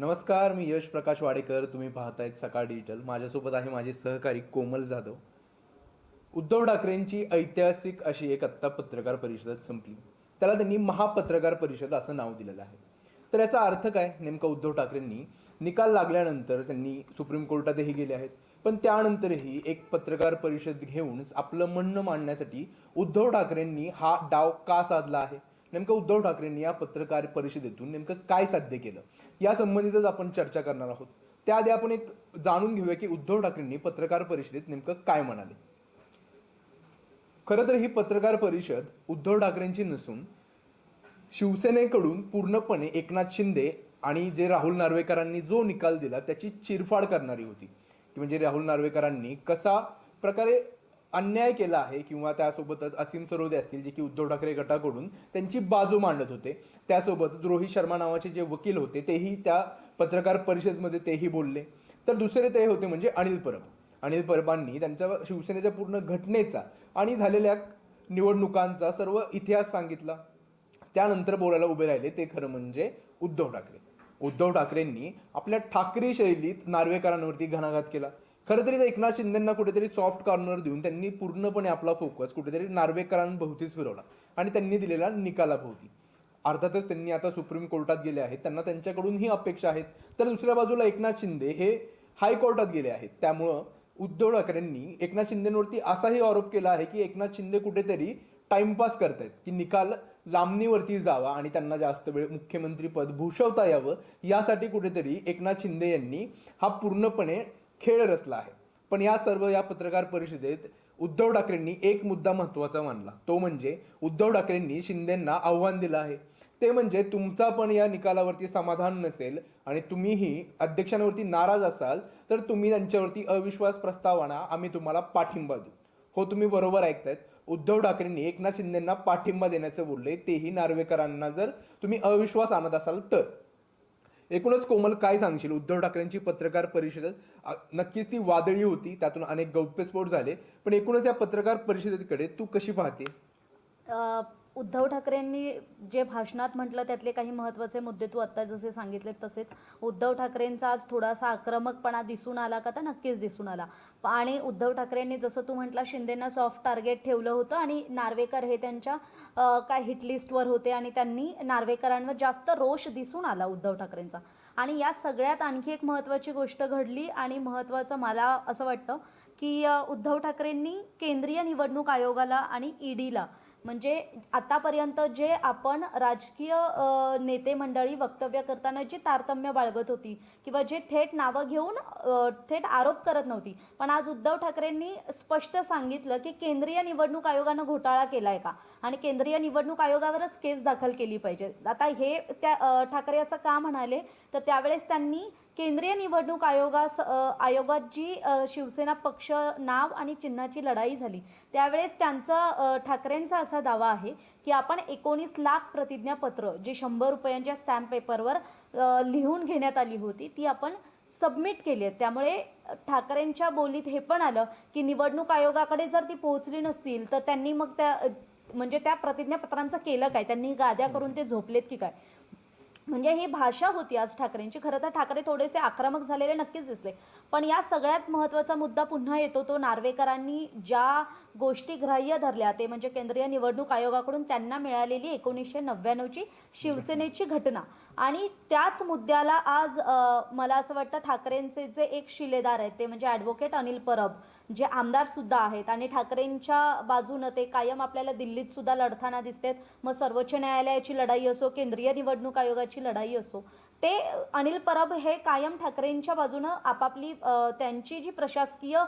नमस्कार मी यश प्रकाश वाडेकर. तुम्ही पाहतायत सकाळ डिजिटल. माझ्यासोबत आहे माझे सहकारी कोमल जाधव. उद्धव ठाकरेंची ऐतिहासिक अशी एक आत्ता पत्रकार परिषद संपली. त्याला त्यांनी महापत्रकार परिषद असं नाव दिलेलं आहे. तर याचा अर्थ काय? नेमका उद्धव ठाकरेंनी निकाल लागल्यानंतर त्यांनी सुप्रीम कोर्टातही गेले आहेत. पण त्यानंतरही एक पत्रकार परिषद घेऊन आपलं म्हणणं मांडण्यासाठी उद्धव ठाकरेंनी हा डाव का साधला आहे? नेमकं उद्धव ठाकरेंनी या पत्रकार परिषदेतून नेमकं काय साध्य केलं? या संबंधितच आपण चर्चा करणार आहोत. त्याआधी आपण एक जाणून घेऊया की उद्धव ठाकरेंनी पत्रकार परिषदेत नेमकं काय म्हणाले. खरं तर ही पत्रकार परिषद उद्धव ठाकरेंची नसून शिवसेनेकडून पूर्णपणे एकनाथ शिंदे आणि जे राहुल नार्वेकरांनी जो निकाल दिला त्याची चिरफाड करणारी होती. की म्हणजे राहुल नार्वेकरांनी कसा प्रकारे अन्याय केला आहे किंवा त्यासोबतच असीम सरोदे असतील जे की उद्धव ठाकरे गटाकडून त्यांची बाजू मांडत होते. त्यासोबत रोहित शर्मा नावाचे जे वकील होते तेही त्या पत्रकार परिषदेमध्ये तेही बोलले. तर दुसरे ते होते म्हणजे अनिल परब. अनिल परबांनी त्यांच्या शिवसेनेच्या पूर्ण घटनेचा आणि झालेल्या निवडणुकांचा सर्व इतिहास सांगितला. त्यानंतर बोलायला उभे राहिले ते खरं म्हणजे उद्धव ठाकरे. उद्धव ठाकरेंनी आपल्या ठाकरे शैलीत नार्वेकरांवरती घणाघात केला. खरं तरी एकनाथ शिंदेना कुठेतरी सॉफ्ट कॉर्नर देऊन त्यांनी पूर्णपणे आपला फोकस कुठेतरी नार्वेकरांभोवतीच फिरवला. आणि त्यांनी दिलेला निकालाभोवती अर्थातच त्यांनी आता सुप्रीम कोर्टात गेले आहेत. त्यांना त्यांच्याकडून ही अपेक्षा आहेत. तर दुसऱ्या बाजूला एकनाथ शिंदे हे हायकोर्टात गेले आहेत. त्यामुळं उद्धव ठाकरेंनी एकनाथ शिंदेवरती असाही आरोप केला आहे की एकनाथ शिंदे कुठेतरी टाइमपास करतायत. की निकाल लांबणीवरती जावा आणि त्यांना जास्त वेळ मुख्यमंत्री पद भूषवता यावं यासाठी कुठेतरी एकनाथ शिंदे यांनी हा पूर्णपणे खेळ रचला आहे. पण या सर्व या पत्रकार परिषदेत उद्धव ठाकरेंनी एक मुद्दा महत्त्वाचा मानला. तो म्हणजे उद्धव ठाकरेंनी शिंदेंना आव्हान दिलं आहे. ते म्हणजे तुमचा पण या निकालावरती समाधान नसेल आणि तुम्हीही अध्यक्षांवरती नाराज असाल तर तुम्ही त्यांच्यावरती अविश्वास प्रस्ताव आणा. आम्ही तुम्हाला पाठिंबा देऊ. हो तुम्ही बरोबर ऐकतायत. उद्धव ठाकरेंनी एकनाथ शिंदेंना पाठिंबा देण्याचं बोलले तेही नार्वेकरांना जर तुम्ही अविश्वास आणत असाल तर. एकूणच कोमल काय सांगशील? उद्धव ठाकरेंची पत्रकार परिषद नक्कीच ती वादळी होती त्यातून अनेक गौप्यस्फोट झाले. पण एकूणच या पत्रकार परिषदेकडे तू कशी पाहते उद्धव ठाकरेंनी जे भाषणात म्हटलं त्यातले काही महत्त्वाचे मुद्दे तू आत्ता जसे सांगितले तसेच. उद्धव ठाकरेंचा आज थोडासा आक्रमकपणा दिसून आला का तर नक्कीच दिसून आला. आणि उद्धव ठाकरेंनी जसं तू म्हटला शिंदेना सॉफ्ट टार्गेट ठेवलं होतं आणि नार्वेकर हे त्यांच्या काय हिटलिस्टवर होते आणि त्यांनी नार्वेकरांवर जास्त रोष दिसून आला उद्धव ठाकरेंचा. आणि या सगळ्यात आणखी एक महत्त्वाची गोष्ट घडली आणि महत्त्वाचं मला असं वाटतं की उद्धव ठाकरेंनी केंद्रीय निवडणूक आयोगाला आणि ईडीला म्हणजे आतापर्यंत जे आपण राजकीय नेते मंडळी वक्तव्य करताना जी तारतम्य बाळगत होती किंवा जे थेट नावं घेऊन थेट आरोप करत नव्हती पण आज उद्धव ठाकरेंनी स्पष्ट सांगितलं की केंद्रीय निवडणूक आयोगानं घोटाळा केला आहे का? आणि केंद्रीय निवडणूक आयोगावरच केस दाखल केली पाहिजे. आता हे त्या ठाकरे असं का म्हणाले? तर त्यावेळेस त्यांनी केंद्रीय निवडणूक आयोगास आयोगात जी शिवसेना पक्ष नाव आणि चिन्हाची लढाई झाली त्यावेळेस त्यांचा ठाकरेंचा असा दावा आहे की आपण एकोणीस लाख प्रतिज्ञापत्र जी शंभर रुपयांच्या स्टॅम्प पेपरवर लिहून घेण्यात आली होती ती आपण सबमिट केली आहेत. त्यामुळे ठाकरेंच्या बोलीत हे पण आलं की निवडणूक आयोगाकडे जर ती पोहोचली नसतील तर त्यांनी मग त्या म्हणजे त्या प्रतिज्ञापत्रांचं केलं काय? त्यांनी गाद्या करून ते झोपलेत की काय? म्हणजे ही भाषा होती आज ठाकरेंची. खरं तर ठाकरे थोडेसे आक्रमक झालेले नक्कीच दिसले. पण या सगळ्यात महत्त्वाचा मुद्दा पुन्हा येतो तो नार्वेकरांनी ज्या गोष्टी ग्राह्य धरल्या ते म्हणजे केंद्रीय निवडणूक आयोगाकडून त्यांना मिळालेली एकोणीसशे नव्याण्णवची शिवसेनेची घटना. आणि त्याच मुद्द्याला आज मला असं वाटतं ठाकरेंचे जे एक शिलेदार आहेत ते म्हणजे ॲडव्होकेट अनिल परब जे आमदार सुद्धा आहेत आणि ठाकरेंच्या बाजूनं ते कायम आपल्याला दिल्लीत सुद्धा लढताना दिसतात मग सर्वोच्च न्यायालयाची लढाई असो केंद्रीय निवडणूक आयोगाची लढाई असो ते अनिल परब हे कायम ठाकरेंच्या बाजूनं आपापली त्यांची जी प्रशासकीय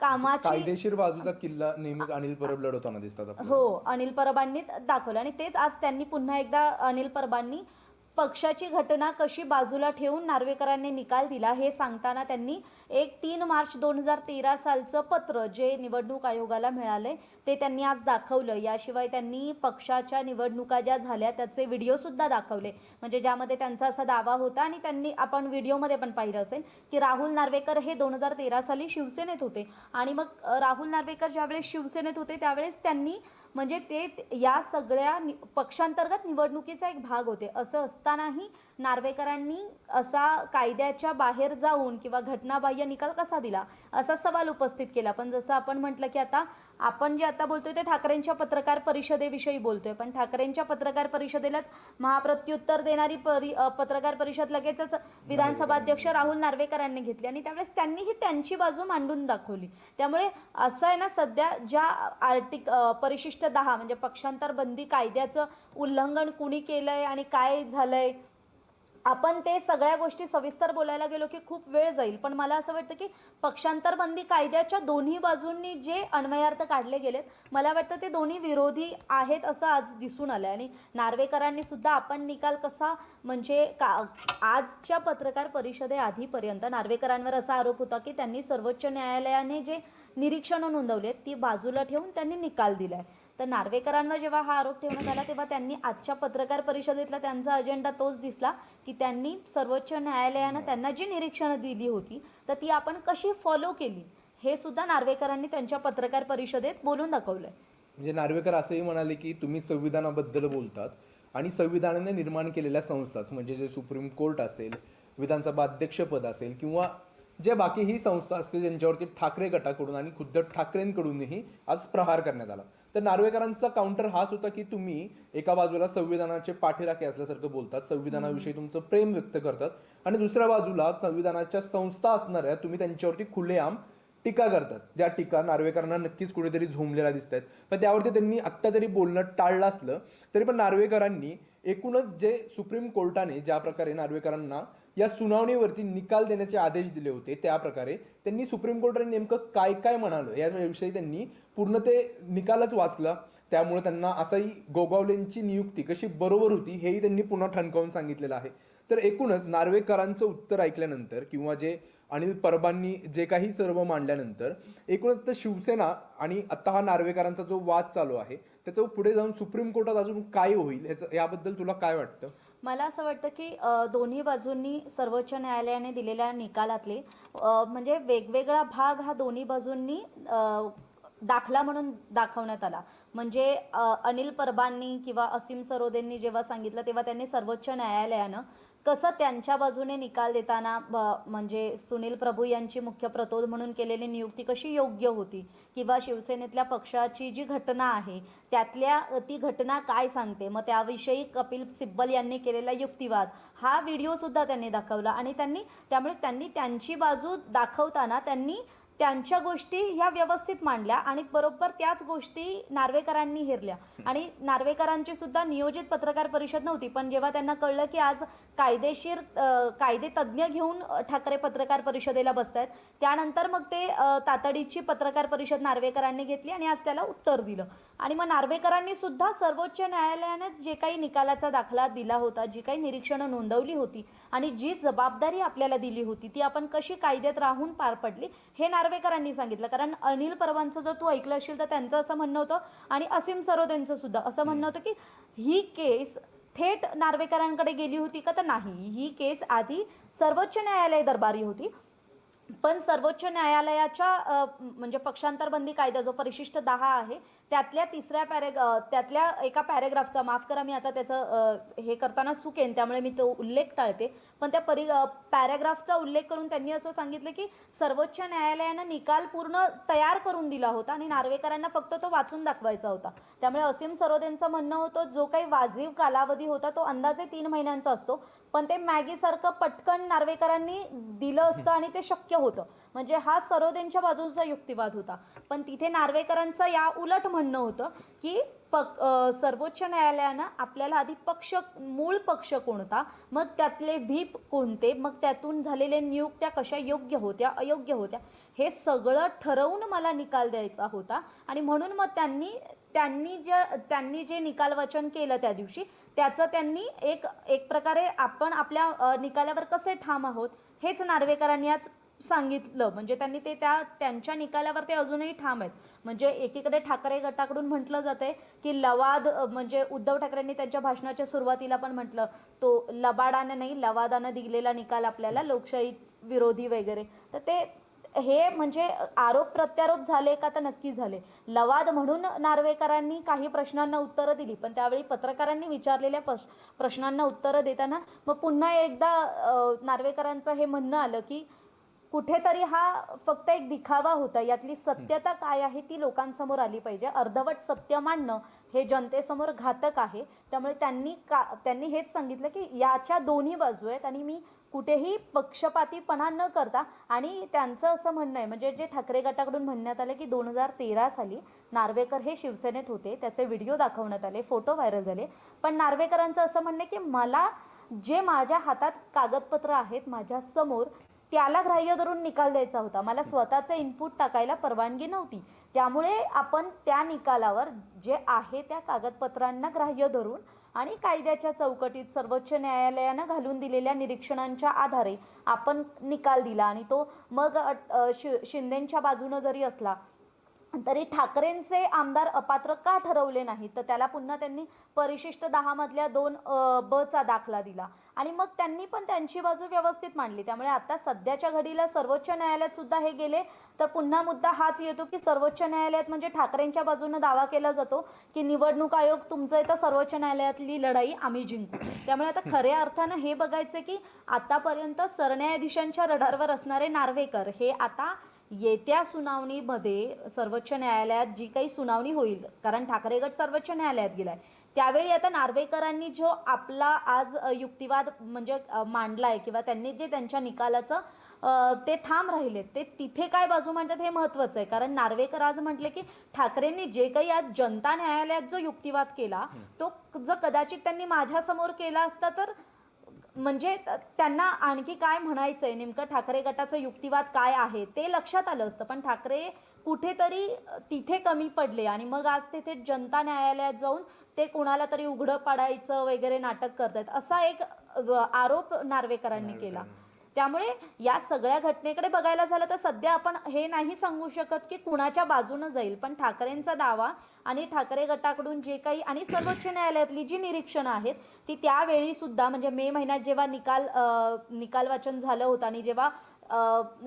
कामाची कायदेशीर बाजूचा किल्ला नेहमीच अनिल परब लढवताना दिसतात. हो अनिल परबांनी दाखवलं आणि तेच आज त्यांनी पुन्हा एकदा अनिल परबांनी पक्षाची घटना कशी बाजूला ठेवून नार्वेकरांनी निकाल दिला हे सांगताना त्यांनी एक तीन मार्च दोन हजार तेरा सालचं पत्र जे निवडणूक आयोगाला मिळाले ते त्यांनी आज दाखवलं. याशिवाय त्यांनी पक्षाच्या निवडणुका ज्या झाल्या त्याचे व्हिडिओसुद्धा दाखवले. म्हणजे ज्यामध्ये त्यांचा असा दावा होता आणि त्यांनी आपण व्हिडिओमध्ये पण पाहिलं असेल की राहुल नार्वेकर हे दोन हजार तेरा साली शिवसेनेत होते. आणि मग राहुल नार्वेकर ज्यावेळेस शिवसेनेत होते त्यावेळेस त्यांनी म्हणजे ते या सगळ्या नि- पक्षांतर्गत निवडणुकीचा एक भाग होते. असं असतानाही नार्वेकरांनी असा कायद्याच्या बाहेर जाऊन किंवा घटनाबाह्य निकाल कसा दिला? असा सवाल उपस्थित केला. पण जसं आपण म्हटलं की आता आपण जे आता बोलतोय ते ठाकरेंच्या पत्रकार परिषदेविषयी बोलतोय. पण ठाकरेंच्या पत्रकार परिषदेलाच महाप्रत्युत्तर देणारी परि पत्रकार परिषद लगेचच विधानसभा अध्यक्ष राहुल नार्वेकरांनी घेतली. आणि त्यावेळेस त्यांनीही त्यांची बाजू मांडून दाखवली. त्यामुळे असं आहे ना सध्या ज्या आर्टिक परिशिष्ट दहा म्हणजे पक्षांतर बंदी कायद्याचं उल्लंघन कुणी केलंय आणि काय झालंय आपण ते सगळ्या गोष्टी सविस्तर बोलायला गेलो की खूप वेळ जाईल. पण मला असं वाटतं की पक्षांतर बंदी कायद्याच्या दोन्ही बाजूंनी जे अन्वयार्थ काढले गेलेत मला वाटतं ते दोन्ही विरोधी आहेत असं आज दिसून आलं आणि नार्वेकरांनी सुद्धा आपण निकाल कसा म्हणजे का आजच्या पत्रकार परिषदेआधीपर्यंत नार्वेकरांवर असा आरोप होता की त्यांनी सर्वोच्च न्यायालयाने जे निरीक्षणं नोंदवली आहेत ती बाजूला ठेवून त्यांनी निकाल दिला आहे तर नार्वेकरांवर जेव्हा हा आरोप ठेवण्यात आला तेव्हा त्यांनी आजच्या पत्रकार परिषदेतला त्यांचा अजेंडा तोच दिसला की त्यांनी सर्वोच्च न्यायालयानं त्यांना जी निरीक्षणं दिली होती तर ती आपण कशी फॉलो केली? हे सुद्धा नार्वेकरांनी त्यांच्या पत्रकार परिषदेत बोलून दाखवलंय. म्हणजे नार्वेकर असंही म्हणाले की तुम्ही संविधानाबद्दल बोलतात आणि संविधानाने निर्माण केलेल्या संस्थाच म्हणजे जे सुप्रीम कोर्ट असेल विधानसभा अध्यक्षपद असेल किंवा जे बाकीही संस्था असतील ज्यांच्यावरती ठाकरे गटाकडून आणि खुद्द ठाकरेंकडूनही आज प्रहार करण्यात आला. तर नार्वेकरांचा काउंटर हाच होता की तुम्ही एका बाजूला संविधानाचे पाठीराखे असल्यासारखं बोलतात संविधानाविषयी तुमचं प्रेम व्यक्त करतात आणि दुसऱ्या बाजूला संविधानाच्या संस्था असणाऱ्या तुम्ही त्यांच्यावरती खुलेआम टीका करतात. ज्या टीका नार्वेकरांना नक्कीच कुठेतरी झोंबलेल्या दिसत आहेत पण त्यावरती त्यांनी आत्ता तरी बोलणं टाळलं असलं तरी पण नार्वेकरांनी एकूणच जे सुप्रीम कोर्टाने ज्या प्रकारे नार्वेकरांना या सुनावणीवरती निकाल देण्याचे आदेश दिले होते त्या प्रकारे त्यांनी सुप्रीम कोर्टाने नेमकं काय काय म्हणालं याविषयी त्यांनी पूर्ण ते निकालच वाचला. त्यामुळे त्यांना असाही गोगावलेंची नियुक्ती कशी बरोबर होती हेही त्यांनी पुन्हा ठणकावून सांगितलेलं आहे. तर एकूणच नार्वेकरांचं उत्तर ऐकल्यानंतर किंवा जे अनिल परबांनी जे काही सर्व मांडल्यानंतर एकूणच तर शिवसेना आणि आत्ता हा नार्वेकरांचा जो वाद चालू आहे त्याचं पुढे जाऊन सुप्रीम कोर्टात अजून काय होईल याचं याबद्दल तुला काय वाटतं? मला असं वाटतं की दोन्ही बाजूंनी सर्वोच्च न्यायालयाने दिलेल्या निकालातले म्हणजे वेगवेगळा भाग हा दोन्ही बाजूंनी दाखला म्हणून दाखवण्यात आला. म्हणजे अनिल परबांनी किंवा असीम सरोदेंनी जेव्हा सांगितलं तेव्हा त्यांनी सर्वोच्च न्यायालयानं कसं त्यांच्या बाजूने निकाल देताना ब- म्हणजे सुनील प्रभू यांची मुख्य प्रतोद म्हणून केलेली नियुक्ती कशी योग्य होती? किंवा शिवसेनेतल्या पक्षाची जी घटना आहे त्यातल्या ती घटना काय सांगते? मग त्याविषयी कपिल सिब्बल यांनी केलेला युक्तिवाद हा व्हिडिओ सुद्धा त्यांनी दाखवला. आणि त्यांनी त्यामुळे त्यांनी त्यांची बाजू दाखवताना त्यांनी त्यांच्या गोष्टी ह्या व्यवस्थित मांडल्या आणि बरोबर त्याच गोष्टी नार्वेकरांनी हेरल्या. आणि नार्वेकरांची सुद्धा नियोजित पत्रकार परिषद नव्हती पण जेव्हा त्यांना कळलं की आज कायदेशीर कायदे तज्ज्ञ घेऊन ठाकरे पत्रकार परिषदेला बसत आहेत त्यानंतर मग ते तातडीची पत्रकार परिषद नार्वेकरांनी घेतली आणि आज त्याला उत्तर दिलं. आणि मग नार्वेकरांनी सुद्धा सर्वोच्च न्यायालयाने जे काही निकालाचा दाखला दिला होता जी काही निरीक्षणं नोंदवली होती आणि जी जबाबदारी आपल्याला दिली होती ती आपण कशी कायद्यात राहून पार पडली हे नार्वेकरांनी सांगितलं. कारण अनिल परवांचं जर तू ऐकलं असेल तर त्यांचं असं म्हणणं होतं आणि असीम सरोदेंचं सुद्धा असं म्हणणं होतं की ही केस थेट नार्वेकरांकडे गेली होती का तर नाही. ही केस आधी सर्वोच्च न्यायालय दरबारी होती. पण सर्वोच्च न्यायालयाच्या म्हणजे पक्षांतरबंदी कायदा जो परिशिष्ट दहा आहे. त्यातल्या तिसऱ्या पॅरेग त्यातल्या एका पॅरेग्राफचा माफ करा मी आता त्याचं हे करताना चुकेन त्यामुळे मी तो उल्लेख टाळते. पण त्या परि पॅरेग्राफचा उल्लेख करून त्यांनी असं सांगितलं की सर्वोच्च न्यायालयानं निकाल पूर्ण तयार करून दिला होता आणि नार्वेकरांना फक्त तो वाचून दाखवायचा होता. त्यामुळे असीम सरोदेंचं म्हणणं होतं जो काही वाजीव कालावधी होता तो अंदाजे तीन महिन्यांचा असतो. पण ते मॅगीसारखं पटकन नार्वेकरांनी दिलं असतं आणि ते शक्य होतं. म्हणजे हा सरोदेंच्या बाजूचा युक्तिवाद होता. पण तिथे नार्वेकरांचं या उलट म्हणणं होतं की पक सर्वोच्च न्यायालयानं आपल्याला आधी पक्ष मूळ पक्ष कोणता मग त्यातले व्हीप कोणते मग त्यातून झालेले नियुक्त्या कशा योग्य होत्या अयोग्य होत्या हे सगळं ठरवून मला निकाल द्यायचा होता. आणि म्हणून मग त्यांनी त्यांनी जे त्यांनी जे निकाल वाचन केलं त्या दिवशी त्याचं त्यांनी एक एक प्रकारे आपण आपल्या निकालावर कसे ठाम आहोत हेच नार्वेकरांनी आज सांगितलं. म्हणजे त्यांनी ते त्या त्यांच्या निकालावर ते अजूनही ठाम आहेत. म्हणजे एकीकडे ठाकरे गटाकडून म्हटलं जाते की लवाद म्हणजे उद्धव ठाकरेंनी त्यांच्या भाषणाच्या सुरुवातीला पण म्हटलं तो लबाडानं नाही लवादानं दिलेला निकाल आपल्याला लोकशाही विरोधी वगैरे. तर ते हे म्हणजे आरोप प्रत्यारोप झाले का तर नक्की झाले. लवाद म्हणून नार्वेकरांनी काही प्रश्नांना उत्तरं दिली पण त्यावेळी पत्रकारांनी विचारलेल्या पश- प्रश्नांना उत्तरं देताना मग पुन्हा एकदा नार्वेकरांचं हे म्हणणं आलं की कुठेतरी हा फक्त एक दिखावा होता. यातली सत्यता काय आहे ती लोकांसमोर आली पाहिजे. अर्धवट सत्य मांडणं हे जनतेसमोर घातक आहे. त्यामुळे त्यांनी का त्यांनी हेच सांगितलं की याच्या दोन्ही बाजू आहेत आणि मी कुठेही पक्षपातीपणा न करता आणि त्यांचं असं म्हणणं आहे म्हणजे जे ठाकरे गटाकडून म्हणण्यात आलं की दोन हजार तेरा साली नार्वेकर हे शिवसेनेत होते त्याचे व्हिडिओ दाखवण्यात आले फोटो व्हायरल झाले. पण नार्वेकरांचं असं म्हणणं आहे की मला जे माझ्या हातात कागदपत्र आहेत माझ्यासमोर त्याला ग्राह्य धरून निकाल द्यायचा होता. मला स्वतःचा इनपुट टाकायला परवानगी नव्हती. त्यामुळे आपण त्या निकालावर जे आहे त्या कागदपत्रांना ग्राह्य धरून आणि कायद्याच्या चौकटीत सर्वोच्च न्यायालयानं घालून दिलेल्या निरीक्षणांच्या आधारे आपण निकाल दिला आणि तो मग शि शिंदेंच्या बाजूनं जरी असला तरी ठाकरेंचे आमदार अपात्र का ठरवले नाहीत? तर त्याला पुन्हा त्यांनी परिशिष्ट दहामधल्या दोन बचा ब चा दाखला दिला. आणि मग त्यांनी पण त्यांची बाजू व्यवस्थित मांडली. त्यामुळे आता सध्याच्या घडीला सर्वोच्च न्यायालयात सुद्धा हे गेले. तर पुन्हा मुद्दा हाच येतो की सर्वोच्च न्यायालयात म्हणजे ठाकरेंच्या बाजूनं दावा केला जातो की निवडणूक आयोग तुमचं आहे तर सर्वोच्च न्यायालयातली लढाई आम्ही जिंकू. त्यामुळे आता खऱ्या अर्थानं हे बघायचं की आतापर्यंत सरन्यायाधीशांच्या रडारवर असणारे नार्वेकर हे आता येत्या सुनावणीमध्ये सर्वोच्च न्यायालयात जी काही सुनावणी होईल कारण ठाकरे गट सर्वोच्च न्यायालयात गेलाय त्यावेळी आता नार्वेकरांनी जो आपला आज युक्तिवाद म्हणजे मांडलाय किंवा त्यांनी जे त्यांच्या निकालाचं ते ठाम राहिले ते तिथे काय बाजू मांडतात हे महत्वाचं आहे. कारण नार्वेकर आज म्हटले की ठाकरेंनी जे काही आज जनता न्यायालयात जो युक्तिवाद केला तो जर कदाचित त्यांनी माझ्यासमोर केला असता तर म्हणजे त्यांना आणखी काय म्हणायचं आहे नेमकं ठाकरे गटाचं युक्तिवाद काय आहे? ते लक्षात आलं असतं पण ठाकरे कुठेतरी तिथे कमी पडले आणि मग आज तिथे जनता न्यायालयात जाऊन ते कोणाला तरी उघडं पाडायचं वगैरे नाटक करतायत असा एक आरोप नार्वेकरांनी केला. त्यामुळे या सगळ्या घटनेकडे बघायला झालं तर सध्या आपण हे नाही सांगू शकत की कुणाच्या बाजूनं जाईल. पण ठाकरेंचा दावा आणि ठाकरे गटाकडून जे काही आणि सर्वोच्च न्यायालयातली जी निरीक्षणं आहेत ती त्यावेळी सुद्धा म्हणजे मे महिन्यात जेव्हा निकाल अ, निकाल वाचन झालं होतं आणि जेव्हा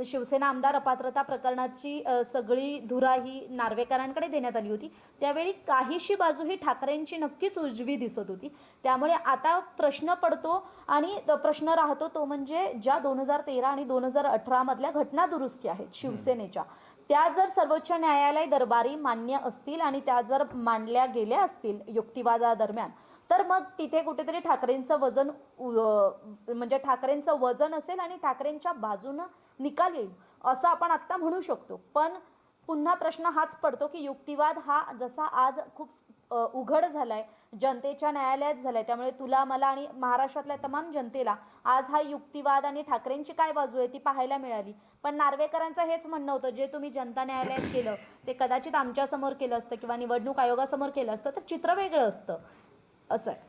शिवसेना आमदार अपात्रता प्रकरणाची सगळी धुरा ही नार्वेकरांकडे देण्यात आली होती. त्यावेळी काहीशी बाजू ही ठाकरेंची नक्कीच उजवी दिसत होती. त्यामुळे आता प्रश्न पडतो आणि प्रश्न राहतो तो म्हणजे ज्या दोन हजार तेरा आणि दोन हजार अठरामधल्या घटनादुरुस्ती घटना दुरुस्ती आहेत शिवसेनेच्या त्या जर सर्वोच्च न्यायालय दरबारी मान्य असतील आणि त्या जर मांडल्या गेल्या असतील युक्तिवादादरम्यान तर मग तिथे कुठेतरी ठाकरेंचं वजन म्हणजे ठाकरेंचं वजन असेल आणि ठाकरेंच्या बाजूनं निकाल येईल असं आपण आत्ता म्हणू शकतो. पण पुन्हा प्रश्न हाच पडतो की युक्तिवाद हा जसा आज खूप उघड उघड झालाय जनतेच्या न्यायालयात झालाय त्यामुळे तुला मला आणि महाराष्ट्रातल्या तमाम जनतेला आज हा युक्तिवाद आणि ठाकरेंची काय बाजू आहे ती पाहायला मिळाली. पण नार्वेकरांचं हेच म्हणणं होतं जे तुम्ही जनता न्यायालयात केलं ते कदाचित आमच्यासमोर केलं असतं किंवा निवडणूक आयोगासमोर केलं असतं तर चित्र वेगळं असतं. असं आहे.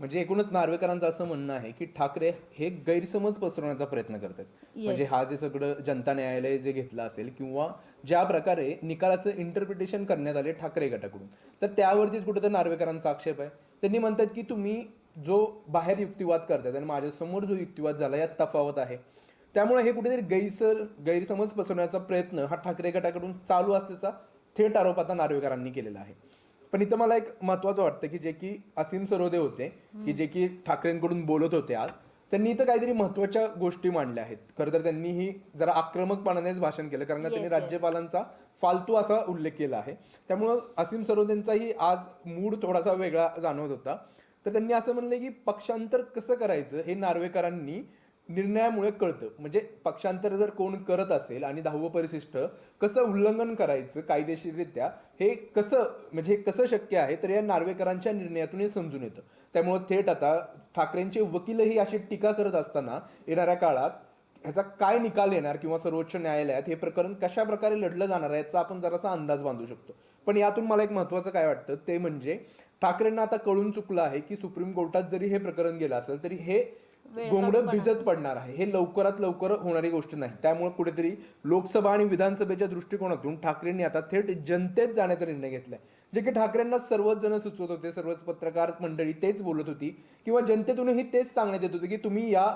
म्हणजे एकूणच नार्वेकरांचं असं म्हणणं आहे की ठाकरे हे गैरसमज पसरवण्याचा प्रयत्न करतात. म्हणजे हा जे सगळं जनता न्यायालय जे घेतलं असेल किंवा ज्या प्रकारे निकालाचं इंटरप्रिटेशन करण्यात आले ठाकरे गटाकडून तर त्यावरतीच कुठेतरी नार्वेकरांचा आक्षेप आहे. त्यांनी म्हणतात की तुम्ही जो बाहेर युक्तिवाद करतायत आणि माझ्यासमोर जो युक्तिवाद झाला यात तफावत आहे. त्यामुळे हे कुठेतरी गैरसर गैरसमज पसरवण्याचा प्रयत्न हा ठाकरे गटाकडून चालू असल्याचा थेट आरोप आता नार्वेकरांनी केलेला आहे. पण इथं मला एक महत्वाचं वाटतं की जे की असीम सरोदे होते की जे की ठाकरेंकडून बोलत होते आज त्यांनी इथं काहीतरी महत्त्वाच्या गोष्टी मांडल्या आहेत. खरं तर त्यांनी ही जरा आक्रमकपणानेच भाषण केलं कारण का त्यांनी. राज्यपालांचा फालतू असा उल्लेख केला आहे. त्यामुळं असीम सरोदेंचाही आज मूड थोडासा वेगळा जाणवत होता. तर त्यांनी असं म्हणलं की पक्षांतर कसं करायचं हे नार्वेकरांनी निर्णयामुळे कळतं. म्हणजे पक्षांतर जर कोण करत असेल आणि दहावं परिशिष्ट कसं उल्लंघन करायचं कायदेशीररित्या हे कसं म्हणजे हे कसं शक्य आहे तर या नार्वेकरांच्या निर्णयातून हे समजून येतं. त्यामुळे थेट आता ठाकरेंचे वकीलही अशी टीका करत असताना येणाऱ्या काळात ह्याचा काय निकाल येणार किंवा सर्वोच्च न्यायालयात हे प्रकरण कशा प्रकारे लढलं जाणार आहे याचा आपण जरासा अंदाज बांधू शकतो. पण यातून मला एक महत्वाचं काय वाटतं ते म्हणजे ठाकरेंना आता कळून चुकलं आहे की सुप्रीम कोर्टात जरी हे प्रकरण गेलं असेल तरी हे गोंगडं भिजत पडणार आहे. हे लवकरात लवकर होणारी गोष्ट नाही. त्यामुळे कुठेतरी लोकसभा आणि विधानसभेच्या दृष्टिकोनातून ठाकरेंनी आता थेट जनतेत जाण्याचा निर्णय घेतलाय. जे की ठाकरेंना सर्वच जण सुचवत होते सर्वच पत्रकार मंडळी तेच बोलत होती किंवा जनतेतूनही तेच सांगण्यात येत होते की तुम्ही या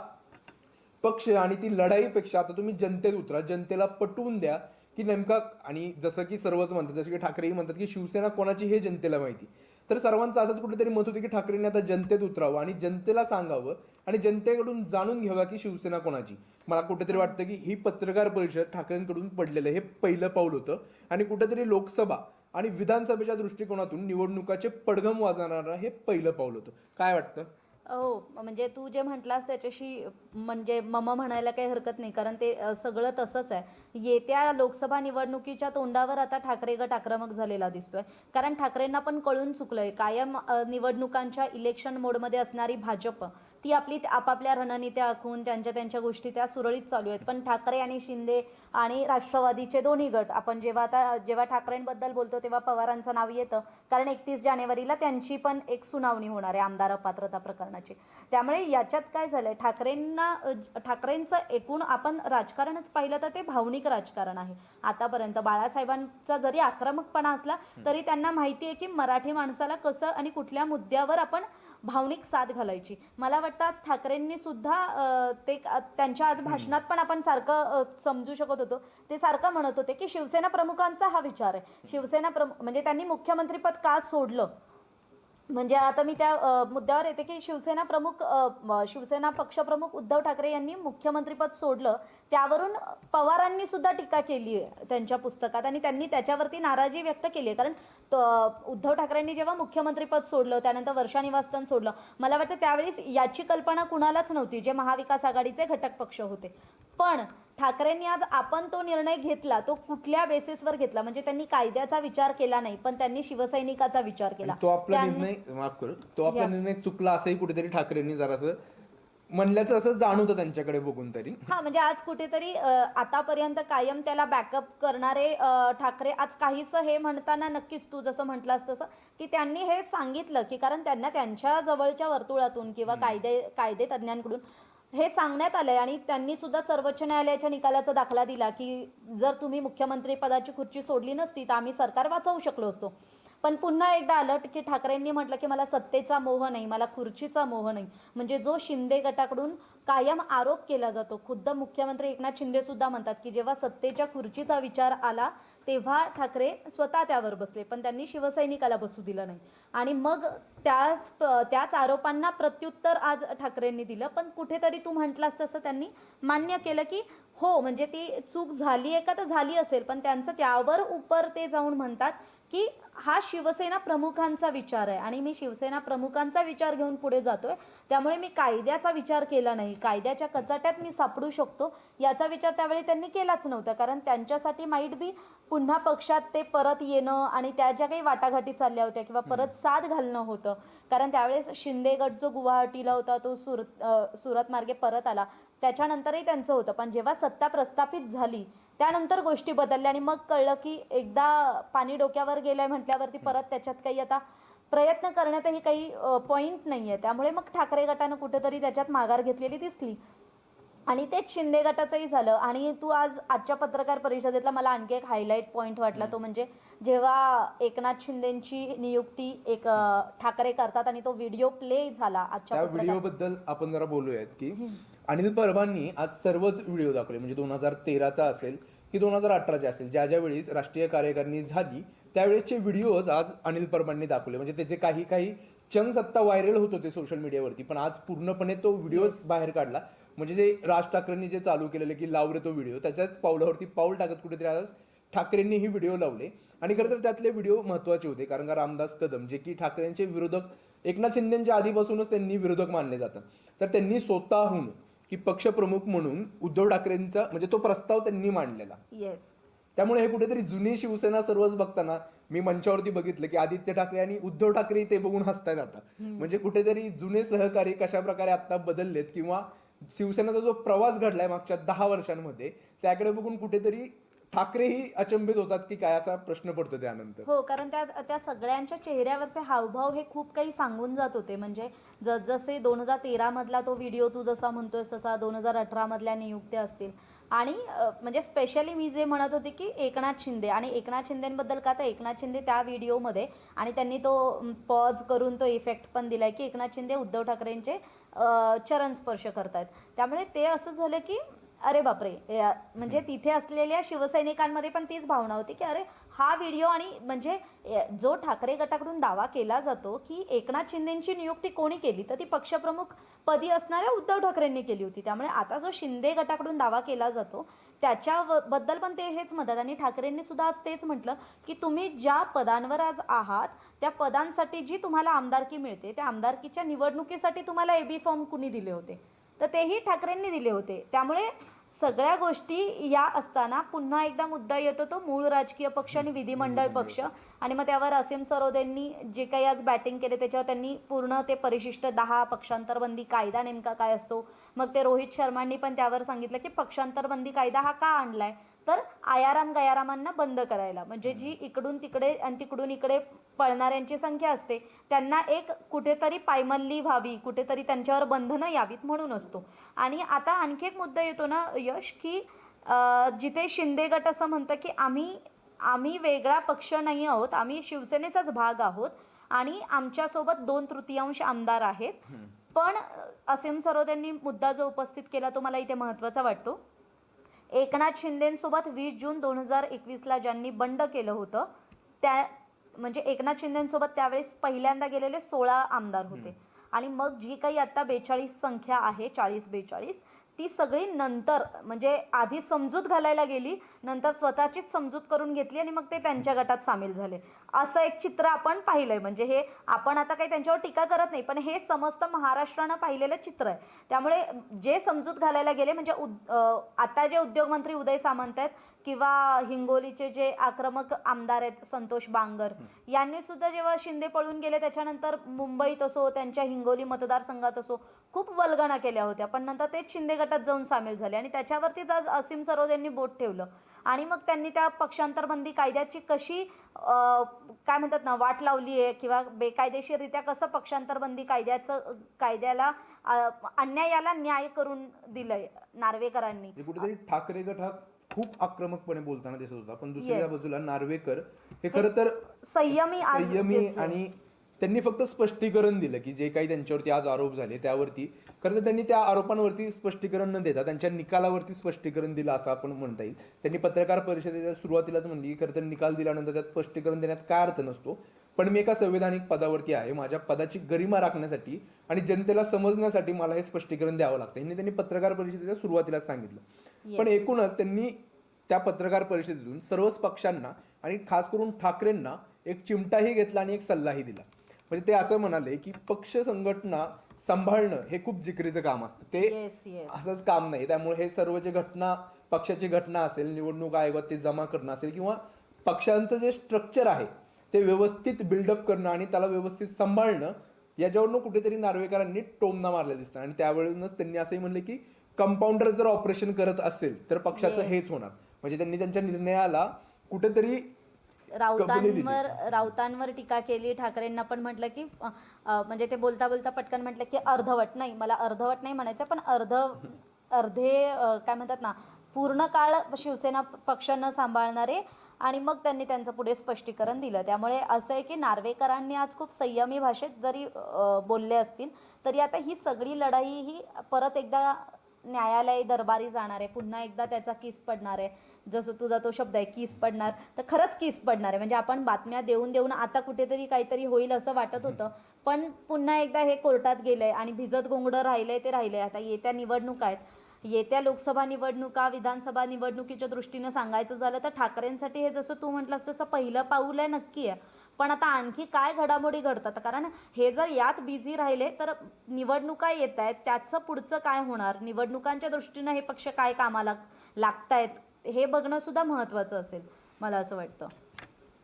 पक्ष आणि ती लढाईपेक्षा आता तुम्ही जनतेत उतरा. जनतेला पटवून द्या की नेमका आणि जसं की सर्वच म्हणतात जसं की ठाकरेही म्हणतात की शिवसेना कोणाची हे जनतेला माहिती. तर सर्वांचं असंच कुठेतरी मत होतं की ठाकरेंनी आता जनतेत उतरावं आणि जनतेला सांगावं आणि जनतेकडून जाणून घ्यावा की शिवसेना कोणाची. मला कुठेतरी वाटतं की ही पत्रकार परिषद ठाकरेंकडून पडलेलं हे पहिलं पाऊल होतं. आणि कुठेतरी लोकसभा आणि विधानसभेच्या दृष्टिकोनातून निवडणुकाचे पडघम वाजवणारं हे पहिलं पाऊल होतं. काय वाटतं? हो म्हणजे तू जे म्हटलास त्याच्याशी म्हणजे मम म्हणायला काही हरकत नाही कारण ते अ, सगळं तसंच आहे. येत्या लोकसभा निवडणुकीच्या तोंडावर आता ठाकरे गट आक्रमक झालेला दिसतोय. कारण ठाकरेंना पण कळून चुकलंय कायम अ, निवडणुकांच्या इलेक्शन मोडमध्ये असणारी भाजप ती आपली आपापल्या रणनीत्या आखून त्यांच्या त्यांच्या गोष्टी त्या सुरळीत चालू आहेत. पण ठाकरे आणि शिंदे आणि राष्ट्रवादीचे दोन्ही गट आपण जेव्हा आता जेव्हा ठाकरेंबद्दल बोलतो तेव्हा पवारांचं नाव येतं. कारण एकतीस जानेवारीला त्यांची पण एक सुनावणी होणार आहे आमदार अपात्रता प्रकरणाची. त्यामुळे याच्यात काय झालं आहे ठाकरेंना ठाकरेंचं एकूण आपण राजकारणच पाहिलं तर ते भावनिक राजकारण आहे. आतापर्यंत बाळासाहेबांचा जरी आक्रमकपणा असला तरी त्यांना माहिती आहे की मराठी माणसाला कसं आणि कुठल्या मुद्द्यावर आपण भावनिक साथ घालायची. मला वाटतं आज ठाकरेंनी सुद्धा ते त्यांच्या आज भाषणात पण आपण सारखं समजू शकत होतो. ते सारखं म्हणत होते की शिवसेना प्रमुखांचा हा विचार आहे. शिवसेना प्रमुख म्हणजे त्यांनी मुख्यमंत्रीपद का सोडलं? म्हणजे आता मी त्या मुद्द्यावर येते की शिवसेना प्रमुख शिवसेना पक्षप्रमुख उद्धव ठाकरे यांनी मुख्यमंत्रीपद सोडलं. त्यावरून पवारांनी सुद्धा टीका केली आहे त्यांच्या पुस्तकात आणि त्यांनी त्याच्यावरती नाराजी व्यक्त केली आहे. कारण उद्धव ठाकरेंनी जेव्हा मुख्यमंत्रीपद सोडलं त्यानंतर वर्षा निवासस्थान सोडलं मला वाटतं त्यावेळेस याची कल्पना कुणालाच नव्हती जे महाविकास आघाडीचे घटक पक्ष होते. पण ठाकरेंनी आज आपण तो निर्णय घेतला तो कुठल्या बेसिसवर घेतला? म्हणजे त्यांनी कायद्याचा विचार केला नाही पण त्यांनी शिवसैनिकाचा विचार केला. तो आपला त्यांनी- निर्णय माफ करू. तो आपला. निर्णय चुकला असंही कुठेतरी ठाकरेंनी जरासं म्हणल्याचं असं जाणवतं त्यांच्याकडे बघून तरी. हा म्हणजे आज कुठेतरी अ, आतापर्यंत कायम त्याला बॅकअप करणारे अ, ठाकरे आज काहीसं हे म्हणताना नक्कीच तू जसं म्हटलास तसं की त्यांनी हे सांगितलं की कारण त्यांना त्यांच्या जवळच्या वर्तुळातून किंवा कायदे कायदे तज्ज्ञांकडून हे सांगण्यात आलंय आणि त्यांनी सुद्धा सर्वोच्च न्यायालयाच्या निकालाचा दाखला दिला की जर तुम्ही मुख्यमंत्री पदाची खुर्ची सोडली नसती तर आम्ही सरकार वाचवू शकलो असतो. पण पुन्हा एकदा आलं की ठाकरेंनी म्हटलं की मला सत्तेचा मोह नाही मला खुर्चीचा मोह नाही. म्हणजे जो शिंदे गटाकडून कायम आरोप केला जातो खुद्द मुख्यमंत्री एकनाथ शिंदे सुद्धा म्हणतात की जेव्हा सत्तेच्या खुर्चीचा विचार आला तेव्हा ठाकरे स्वतः त्यावर बसले. पण त्यांनी शिवसैनिकाला बसू दिलं नाही. आणि मग त्याच त्याच आरोपांना प्रत्युत्तर आज ठाकरेंनी दिलं. पण कुठेतरी तू म्हटलास तसं त्यांनी मान्य केलं की हो म्हणजे ती चूक झाली आहे का? तर झाली असेल. पण त्यांचं त्यावर उपर ते जाऊन म्हणतात की हा शिवसेना प्रमुखांचा विचार आहे. आणि मी शिवसेना प्रमुखांचा विचार घेऊन पुढे जातोय. त्यामुळे मी कायद्याचा विचार केला नाही. कायद्याच्या कचाट्यात मी सापडू शकतो याचा विचार त्यावेळी त्यांनी केलाच नव्हता. कारण त्यांच्यासाठी माईट बी पुन्हा पक्षात ते परत येणं आणि त्या ज्या काही वाटाघाटी चालल्या होत्या किंवा परत साथ घालणं होतं. कारण त्यावेळेस शिंदे गट जो गुवाहाटीला होता तो सुरत सुरत मार्गे परत आला. त्याच्यानंतरही त्यांचं होतं. पण जेव्हा सत्ता प्रस्थापित झाली त्यानंतर गोष्टी बदलल्या आणि मग कळलं की एकदा पाणी डोक्यावर गेलंय म्हटल्यावरती परत त्याच्यात काही आता प्रयत्न करण्यातही काही पॉईंट नाही आहे त्यामुळे मग ठाकरे गटानं कुठेतरी त्याच्यात माघार घेतलेली दिसली. आणि तेच शिंदे गटाचंही झालं. आणि तू आज आजच्या पत्रकार परिषदेतला मला आणखी एक हायलाईट पॉईंट वाटला. तो म्हणजे जेव्हा एकनाथ शिंदेची नियुक्ती एक ठाकरे करतात आणि तो व्हिडिओ प्ले झाला आजच्या त्या पत्रकार व्हिडिओ बद्दल आपण जरा बोलूयात की अनिल परबांनी आज सर्वच व्हिडिओ दाखवले. म्हणजे दोन हजार तेराचा असेल की दोन हजार अठराचा असेल ज्या ज्या वेळेस राष्ट्रीय कार्यकारिणी झाली त्यावेळेसचे व्हिडिओज आज अनिल परबांनी दाखवले. म्हणजे त्याचे काही काही चंग सत्ता व्हायरल होत होते सोशल मीडियावरती पण आज पूर्णपणे तो व्हिडिओ बाहेर काढला. म्हणजे जे राज ठाकरेंनी जे चालू केलेले की लाव रे तो व्हिडिओ त्याच्याच पावलावरती पाऊल टाकत कुठेतरी आज ठाकरेंनी ही व्हिडिओ लावले. आणि खरं तर त्यातले व्हिडिओ महत्त्वाचे होते कारण का रामदास कदम जे की ठाकरेंचे विरोधक एकनाथ शिंदेच्या आधीपासूनच त्यांनी विरोधक मानले जातात. तर त्यांनी स्वतःहून की पक्षप्रमुख म्हणून उद्धव ठाकरेंचा म्हणजे तो प्रस्ताव त्यांनी मांडलेला. येस त्यामुळे हे कुठेतरी जुनी शिवसेना सर्वच बघताना मी मंचावरती बघितलं की आदित्य ठाकरे आणि उद्धव ठाकरे ते बघून हसतायत आता. म्हणजे कुठेतरी जुने सहकारी कशा प्रकारे आता बदललेत किंवा शिवसेनेचा जो प्रवास घडलाय मागच्या दहा वर्षांमध्ये त्याकडे बघून कुठेतरी ठाकरेही अचंबित होतात की काय असा प्रश्न पडतो त्यानंतर. हो कारण त्या त्या सगळ्यांच्या चेहऱ्यावरचे हावभाव हे खूप काही सांगून जात होते. म्हणजे जसजसे दोन हजार तेरा मधला तो व्हिडिओ तू जसा म्हणतोय तसा दोन हजार अठरा मधल्या नियुक्त्या असतील. आणि म्हणजे स्पेशली मी जे म्हणत होते की एकनाथ शिंदे आणि एकनाथ शिंदेबद्दल का तर एकनाथ शिंदे त्या व्हिडिओमध्ये आणि त्यांनी तो पॉज करून तो इफेक्ट पण दिलाय की एकनाथ शिंदे उद्धव ठाकरेंचे चरण स्पर्श करतायत. त्यामुळे ते असं झालं की अरे बापरे या- म्हणजे तिथे असलेल्या शिवसैनिकांमध्ये पण तीच भावना होती की अरे हा व्हिडिओ आणि म्हणजे ए- जो ठाकरे गटाकडून दावा केला जातो की एकनाथ शिंदेची नियुक्ती कोणी केली तर ती पक्षप्रमुख पदी असणाऱ्या उद्धव ठाकरेंनी केली होती. त्यामुळे आता जो शिंदे गटाकडून दावा केला जातो त्याच्याबद्दल पण ते हेच म्हणतात आणि ठाकरेंनी सुद्धा आज तेच म्हटलं की तुम्ही ज्या पदांवर आज आहात त्या पदांसाठी जी तुम्हाला आमदारकी मिळते त्या आमदारकीच्या निवडणुकीसाठी तुम्हाला एबी फॉर्म कुणी दिले होते? तर तेही ठाकरेंनी दिले होते. त्यामुळे सगळ्या गोष्टी या असताना पुन्हा एकदा मुद्दा येतो तो मूळ राजकीय पक्ष आणि विधिमंडळ पक्ष. आणि मग त्यावर असीम सरोदेंनी जे काही आज बॅटिंग केले त्याच्यावर त्यांनी पूर्ण ते परिशिष्ट दहा पक्षांतरबंदी कायदा नेमका काय असतो? मग ते रोहित शर्मांनी पण त्यावर सांगितलं की पक्षांतरबंदी कायदा हा का आणलाय? तर आयाराम गयारामांना बंद करायला. म्हणजे जी इकडून तिकडे आणि तिकडून इकडे पळणाऱ्यांची संख्या असते त्यांना एक कुठेतरी पायमल्ली व्हावी कुठेतरी त्यांच्यावर बंधनं यावीत म्हणून असतो. आणि आता आणखी एक मुद्दा येतो ना यश की जिथे शिंदे गट असं म्हणतं की आम्ही आम्ही वेगळा पक्ष नाही आहोत आम्ही शिवसेनेचाच भाग आहोत आणि आमच्यासोबत दोन तृतीयांश आमदार आहेत. पण असीम सरोद यांनी मुद्दा जो उपस्थित केला तो मला इथे महत्त्वाचा वाटतो. एकनाथ शिंदेसोबत वीस जून दोन हजार एकवीसला ज्यांनी बंड केलं होतं त्या म्हणजे एकनाथ शिंदेसोबत त्यावेळेस पहिल्यांदा गेलेले सोळा आमदार होते. आणि मग जी काही आता बेचाळीस संख्या आहे चाळीस बेचाळीस ती सगळी नंतर म्हणजे आधी समजूत घालायला गेली नंतर स्वतःचीच समजूत करून घेतली आणि मग ते त्यांच्या गटात सामील झाले. असं एक चित्र आपण पाहिलंय. म्हणजे हे आपण आता काही त्यांच्यावर टीका करत नाही पण हे समस्त महाराष्ट्रानं पाहिलेलं चित्र आहे. त्यामुळे जे समजूत घालायला गेले म्हणजे उद- आता जे उद्योगमंत्री उदय सामंत आहेत किंवा हिंगोलीचे जे आक्रमक आमदार आहेत संतोष बांगर यांनी सुद्धा जेव्हा शिंदे पळून गेले त्याच्यानंतर मुंबईत असो त्यांच्या हिंगोली मतदारसंघात असो खूप वल्गना केल्या होत्या. पण नंतर तेच शिंदे गटात जाऊन सामील झाले आणि त्याच्यावरतीच आज असीम सरोद यांनी बोट ठेवलं. आणि मग त्यांनी त्या पक्षांतरबंदी कायद्याची कशी काय म्हणतात ना वाट लावली आहे किंवा बेकायदेशीररित्या कसं पक्षांतरबंदी कायद्याचं कायद्याला अन्यायाला न्याय करून दिलंय नार्वेकरांनी? कुठेतरी ठाकरे गट हा खूप आक्रमकपणे बोलताना दिसत होता. पण दुसऱ्या Yes. बाजूला नार्वेकर हे खरं तर संयमी आज संयमी दिसले. आणि त्यांनी फक्त स्पष्टीकरण दिलं की जे काही त्यांच्यावरती आज आरोप झाले त्यावरती. खरं तर त्यांनी त्या आरोपांवरती स्पष्टीकरण न देता त्यांच्या निकालावरती स्पष्टीकरण दिलं असं आपण म्हणता येईल. त्यांनी पत्रकार परिषदेच्या सुरुवातीलाच म्हणली की खरं तर निकाल दिल्यानंतर त्यात स्पष्टीकरण देण्यात काय अर्थ नसतो. पण मी एका संवैधानिक पदावरती आहे. माझ्या पदाची गरिमा राखण्यासाठी आणि जनतेला समजण्यासाठी मला हे स्पष्टीकरण द्यावं लागतं. हे त्यांनी पत्रकार परिषदेच्या सुरुवातीलाच सांगितलं. पण एकूणच त्यांनी त्या पत्रकार परिषदेतून सर्वच पक्षांना आणि खास करून ठाकरेंना एक चिमटाही घेतला आणि एक सल्लाही दिला. म्हणजे ते असं म्हणाले की पक्ष संघटना सांभाळणं हे खूप जिकरीचं काम असतं. ते असंच काम नाही. त्यामुळे हे सर्व जे घटना पक्षाची घटना असेल निवडणूक आयोगात ते जमा करणं असेल किंवा पक्षांचं जे स्ट्रक्चर आहे ते व्यवस्थित बिल्डअप करणं आणि त्याला व्यवस्थित सांभाळणं याच्यावरनं कुठेतरी नार्वेकरांनी टोमना मारला दिसतं आणि त्यावेळेनच त्यांनी असंही म्हणले की कंपाऊंडर जर ऑपरेशन करत असेल तर पक्षाचं Yes. हेच होणार. म्हणजे त्यांनी त्यांच्या निर्णयाला कुठेतरी राऊतांवर राऊतांवर टीका केली. ठाकरेंना पण म्हटलं की अ, अ, म्हणजे ते बोलता बोलता पटकन म्हटलं की अर्धवट नाही. मला अर्धवट नाही म्हणायचं पण अर्ध अर्धे अ, काय म्हणतात ना पूर्ण काळ शिवसेना पक्ष न सांभाळणारे आणि मग त्यांनी त्यांचं पुढे स्पष्टीकरण दिलं. त्यामुळे असं आहे की नार्वेकरांनी आज खूप संयमी भाषेत जरी अ, बोलले असतील तरी आता ही सगळी लढाई ही परत एकदा न्यायालय दरबारी जाणार आहे. पुन्हा एकदा त्याचा किस पडणार आहे. जसं तुझा तो शब्द आहे किस पडणार. तर खरंच किस पडणार आहे. म्हणजे आपण बातम्या देऊन देऊन आता कुठेतरी काहीतरी होईल असं वाटत होतं. पण पुन्हा एकदा हे कोर्टात गेलंय आणि भिजत गोंगडं राहिलंय ते राहिलंय. आता येत्या निवडणुका आहेत. येत्या लोकसभा निवडणुका विधानसभा निवडणुकीच्या दृष्टीनं सांगायचं झालं तर ठाकरेंसाठी हे जसं तू म्हटलंस तसं पहिलं पाऊल आहे नक्की आहे. पण आता आणखी काय घडामोडी घडतात? कारण हे जर यात बिझी राहिले तर निवडणुका येत आहेत. त्याचं पुढचं काय होणार? निवडणुकांच्या दृष्टीनं हे पक्ष काय कामाला लागतायत? हे बघणं सुद्धा महत्त्वाचं असेल मला असं वाटतं.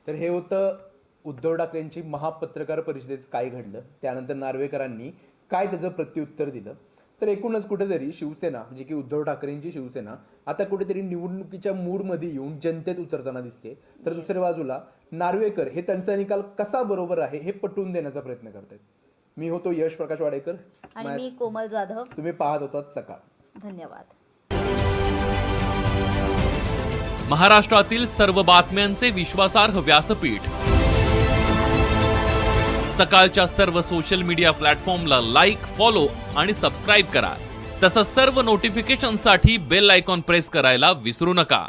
तर हे होतं उद्धव ठाकरेंची महापत्रकार परिषदेत काय घडलं? त्यानंतर नार्वेकरांनी काय त्याचं प्रत्युत्तर दिलं? तर एकूणच कुठेतरी शिवसेना म्हणजे की उद्धव ठाकरेंची शिवसेना आता कुठेतरी निवडणुकीच्या मूडमध्ये येऊन जनतेत उतरताना दिसते. तर दुसऱ्या बाजूला नार्वेकर हे त्यांचा निकाल कसा बरोबर आहे हे पटवून देण्याचा प्रयत्न करतायत. मी होतो यश प्रकाश वाडेकर. आणि मी कोमल जाधव. तुम्ही पाहत होतात सकाळ. धन्यवाद. महाराष्ट्रातील सर्व बातम्यांचे विश्वासार्ह व्यासपीठ. सकाळच्या सर्व सोशल मीडिया प्लॅटफॉर्मला लाईक फॉलो आणि सबस्क्राईब करा. तसंच सर्व नोटिफिकेशनसाठी बेल आयकॉन प्रेस करायला विसरू नका.